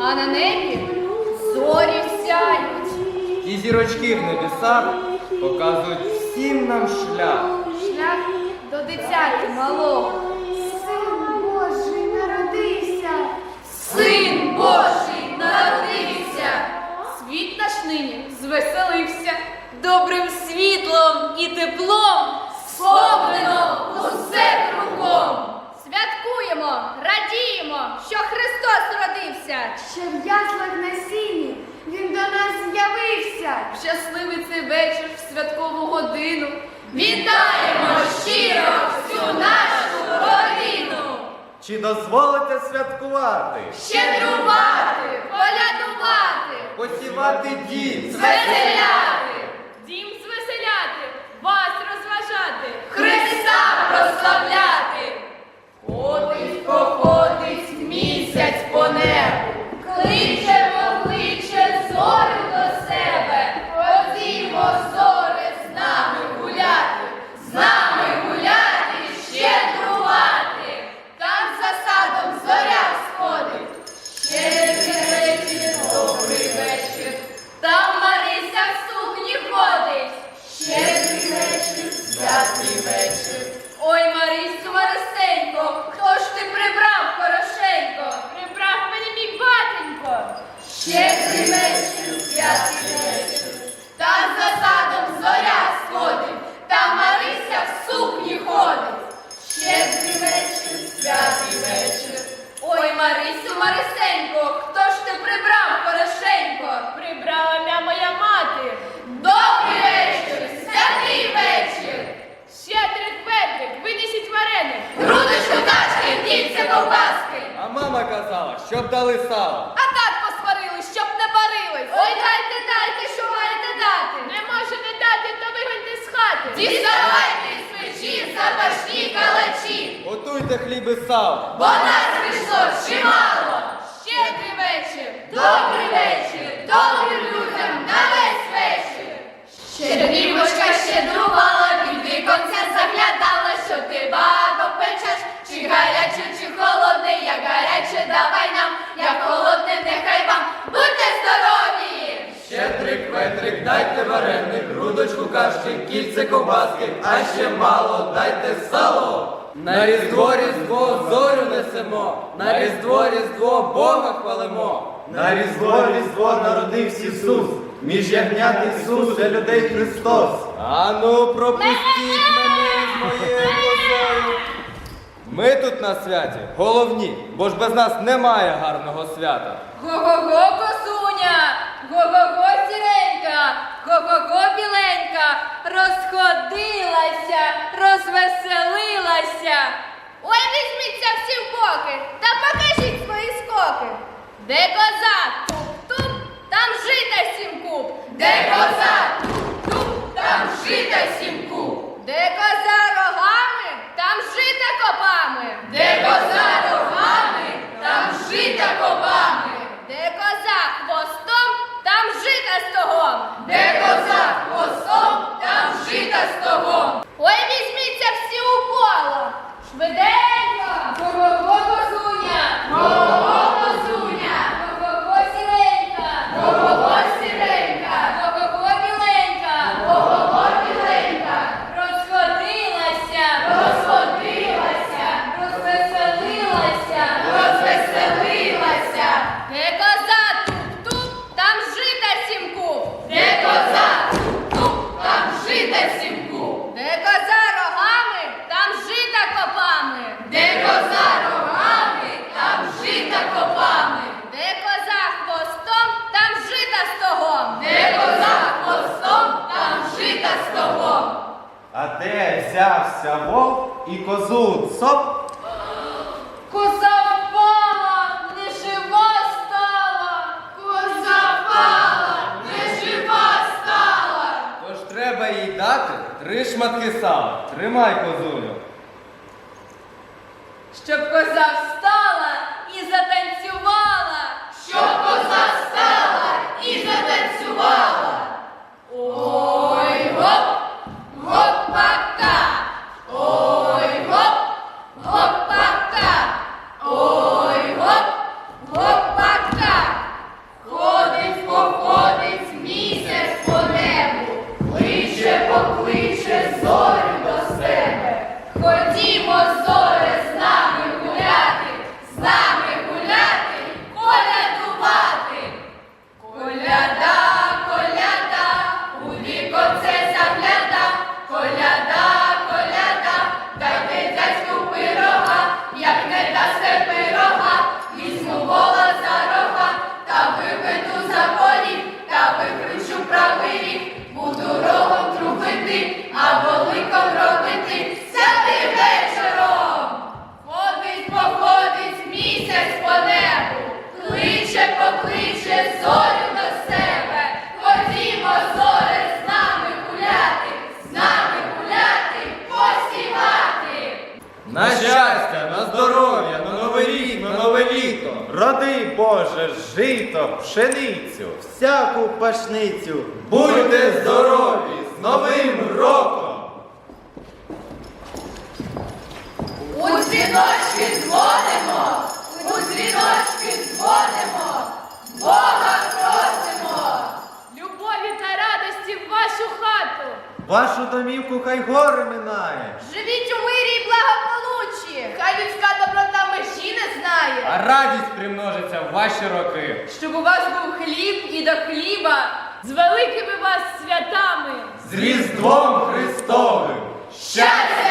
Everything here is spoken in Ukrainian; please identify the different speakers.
Speaker 1: а на небі зорі сяють. І зірочки в небесах показують всім нам шлях.
Speaker 2: Шлях до дитяті малого. Святкуємо, радіємо, що Христос родився.
Speaker 3: Ще в яслах на сіні він до нас з'явився.
Speaker 2: Щасливий цей вечір в святкову годину. Вітаємо щиро всю нашу родину!
Speaker 4: Чи дозволите святкувати?
Speaker 2: Щедрувати, полядувати,
Speaker 1: Посівати дім,
Speaker 2: звеселяти, дім звеселяти, вас розважати,
Speaker 1: щоб дали сало.
Speaker 2: А так посварили, щоб не парились. Ой, дайте, дайте, що маєте дати. Не можете дати, то вигоньте з хати. Діставайте з печі запашні калачі.
Speaker 1: Готуйте хліб і сало.
Speaker 2: Бо нас прийшло чимало. Щедрий вечір, добрий вечір, добрим людям на весь вечір. Щедрівочка щедрувала, під віконця заглядала, що ти бабо печеш,
Speaker 1: грудочку кашки, кільце ковбаски, а ще мало, дайте сало. На різдво, різдво, зорю несемо, на різдво, різдво, Бога хвалимо.
Speaker 4: На різдво різдво народився Ісус, між ягнят Ісус для людей Христос.
Speaker 1: Ану, пропустіть мене з моєю козою. Ми тут на святі головні, бо ж без нас немає гарного свята.
Speaker 2: Го-го-го, косуня, го-го-го, сіренька, го-го-го, розходилася, розвеселилася. Ой, візьміться всі в боки та покажіть свої скоки. Де коза? Туп-туп, там жита сім
Speaker 4: взявся вовк і козу цоп?
Speaker 2: Коза впала, не жива стала. Коза впала, не жива стала.
Speaker 1: Тож треба їй дати три шматки сала. Тримай козуню.
Speaker 2: Щоб коза встала
Speaker 4: Боже, жито, пшеницю.
Speaker 5: всяку пашницю.
Speaker 4: Будьте здорові з Новим роком!
Speaker 2: У дзвіночки дзвонимо, у дзвіночки дзвонимо, Бога просимо. Любові та радості в вашу хату.
Speaker 4: Вашу домівку хай горе минає.
Speaker 2: Живіть у мирі і благополуччі. Хай людська знає.
Speaker 1: А радість примножиться в ваші роки.
Speaker 2: Щоб у вас був хліб і до хліба, з великими вас святами.
Speaker 4: З Різдвом Христовим!
Speaker 2: Щастя